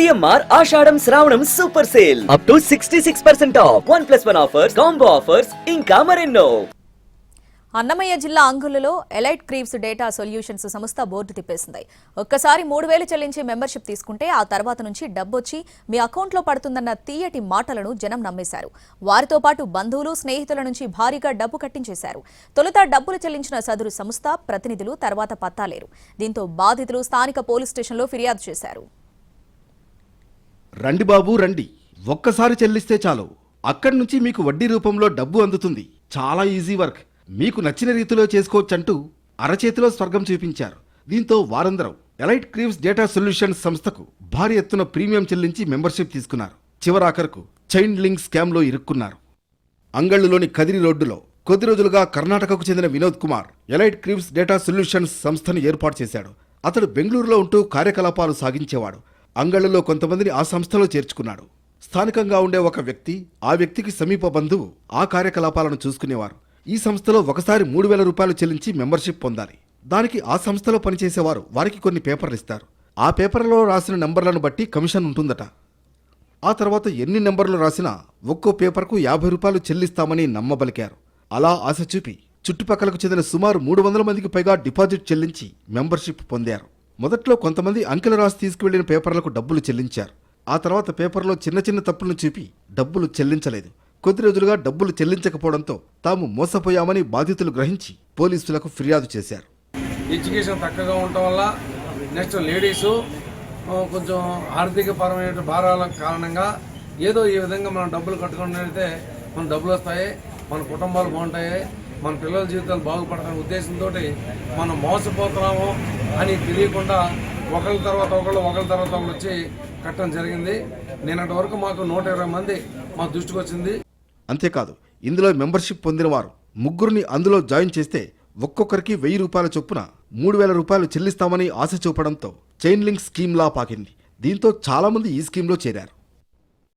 CMR Ashadham Sravanam super sale up to sixty six percent off one plus one offers combo offers ఇంకా మరెన్నో అన్నమయ్య జిల్లా అంగులలో elite క్రీవ్స్ data solutions సంస్థ board తిప్పేసింది. ఒక్కసారి మూడు వేలు చెల్లించి మెంబర్షిప్ తీసుకుంటే ఆ తర్వాత నుంచి డబ్బొచ్చి మీ అకౌంట్లో పడుతుందన్న తీయటి మాటలను జనం నమ్మేశారు. వారితో పాటు బంధువులు స్నేహితుల నుంచి భారీగా డబ్బు కట్టించేశారు. తొలుత డబ్బులు చెల్లించిన సదురు సంస్థ ప్రతినిధులు తర్వాత పత్తాలేరు దీంతో బాధితులు స్థానిక పోలీస్ స్టేషన్లో ఫిర్యాదు చేశారు. రండి బాబు రండి. ఒక్కసారి చెల్లిస్తే చాలు. అక్కడి నుంచి మీకు వడ్డీ రూపంలో డబ్బు అందుతుంది. చాలా ఈజీ వర్క్. మీకు నచ్చిన రీతిలో చేసుకోవచ్చంటూ అరచేతిలో స్వర్గం చూపించారు. దీంతో వారందరూ ఎలైట్ క్రీవ్స్ డేటా సొల్యూషన్స్ సంస్థకు భారీ ఎత్తున ప్రీమియం చెల్లించి మెంబర్షిప్ తీసుకున్నారు. చివరాఖరకు చైన్ లింక్ స్కామ్లో ఇరుక్కున్నారు. అంగళ్ళులోని కదిరి రోడ్డులో కొద్ది రోజులుగా కర్ణాటకకు చెందిన Vinod Kumar elite creeves data solutions సంస్థను ఏర్పాటు చేశాడు. అతడు బెంగళూరులో ఉంటూ కార్యకలాపాలు సాగించేవాడు. అంగళ్ళలో కొంతమందిని ఆ సంస్థలో చేర్చుకున్నాడు. స్థానికంగా ఉండే ఒక వ్యక్తి ఆ వ్యక్తికి సమీప బంధువు ఆ కార్యకలాపాలను చూసుకునేవారు. ఈ సంస్థలో ఒకసారి మూడు వేల రూపాయలు చెల్లించి మెంబర్షిప్ పొందాలి. దానికి ఆ సంస్థలో పనిచేసేవారు వారికి కొన్ని పేపర్లు ఇస్తారు. ఆ పేపర్లో రాసిన నెంబర్లను బట్టి కమిషన్ ఉంటుందట. ఆ తర్వాత ఎన్ని నెంబర్లు రాసినా ఒక్కో పేపర్కు యాభై రూపాయలు చెల్లిస్తామని నమ్మబలికారు. అలా ఆశ చూపి చుట్టుపక్కలకు చెందిన సుమారు మూడు వందల మందికి పైగా డిపాజిట్ చెల్లించి మెంబర్షిప్ పొందారు. మొదట్లో కొంతమంది అంకెలు రాసి తీసుకువెళ్ళిన పేపర్లకు డబ్బులు చెల్లించారు. ఆ తర్వాత పేపర్లో చిన్న చిన్న తప్పులను చూపి డబ్బులు చెల్లించలేదు. కొద్ది రోజులుగా డబ్బులు చెల్లించకపోవడంతో తాము మోసపోయామని బాధితులు గ్రహించి పోలీసులకు ఫిర్యాదు చేశారు. ఎడ్యుకేషన్ తక్కువగా ఉండటం వల్ల నెక్స్ట్ లేడీసు కొంచెం ఆర్థిక పరమైన భారాల కారణంగా ఏదో ఈ విధంగా మనం డబ్బులు కట్టుకున్నట్లయితే మన డబ్బులు వస్తాయి మన కుటుంబాలు బాగుంటాయి మన పిల్లల జీవితాలు బాగుపడతానే ఉద్దేశంతో మనం మోసపోతున్నాము అని తెలియకుండా ఒకళ్ళ తర్వాత ఒకళ్ళు ఒకళ్ళ తర్వాత ఒకళ్ళు వచ్చి కట్టడం జరిగింది. నిన్నటి వరకు మాకు నూట ఇరవై మంది మా దృష్టికి వచ్చింది. అంతేకాదు ఇందులో మెంబర్షిప్ పొందిన వారు ముగ్గురిని అందులో జాయిన్ చేస్తే ఒక్కొక్కరికి వెయ్యి రూపాయల చొప్పున మూడు వేల రూపాయలు చెల్లిస్తామని ఆశ చూపడంతో చైన్ లింక్ స్కీమ్లా పాకింది. దీంతో చాలామంది ఈ స్కీమ్లో చేరారు.